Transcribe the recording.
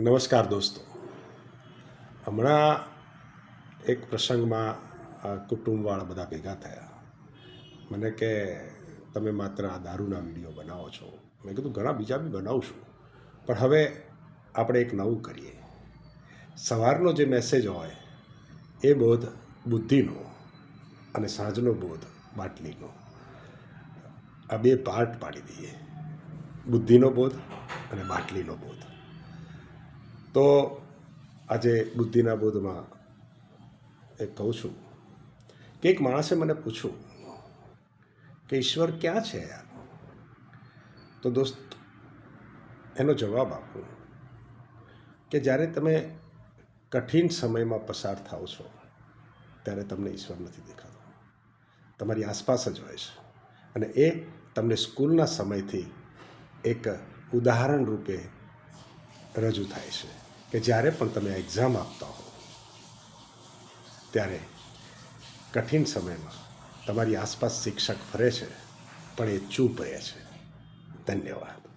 નમસ્કાર દોસ્તો. હમણાં એક પ્રસંગમાં કુટુંબવાળા બધા ભેગા થયા. મને કે, તમે માત્ર આ દારૂના વીડિયો બનાવો છો. મેં કીધું, ઘણા બીજા બી બનાવું છું. પણ હવે આપણે એક નવું કરીએ. સવારનો જે મેસેજ હોય, એ બોધ બુદ્ધિનો અને સાંજનો બોધ બાટલીનો. આ બે પાર્ટ પાડી દઈએ. બુદ્ધિનો બોધ અને બાટલીનો બોધ. તો આજે બુદ્ધિના બોધમાં એ કહું છું કે એક માણસે મને પૂછ્યું કે ઈશ્વર ક્યાં છે યાર? તો દોસ્ત, એનો જવાબ આપું કે જ્યારે તમે કઠિન સમયમાં પસાર થાઓ છો, ત્યારે તમને ઈશ્વર નથી દેખાતો. તમારી આસપાસ જ હોય છે. અને એ તમને સ્કૂલના સમયથી એક ઉદાહરણ રૂપે રજૂ થાય છે કે જ્યારે પણ તમે એક્ઝામ આપતા હો, ત્યારે કઠિન સમયમાં તમારી આસપાસ શિક્ષક ફરે છે, પણ એ ચૂપ રહે છે. ધન્યવાદ.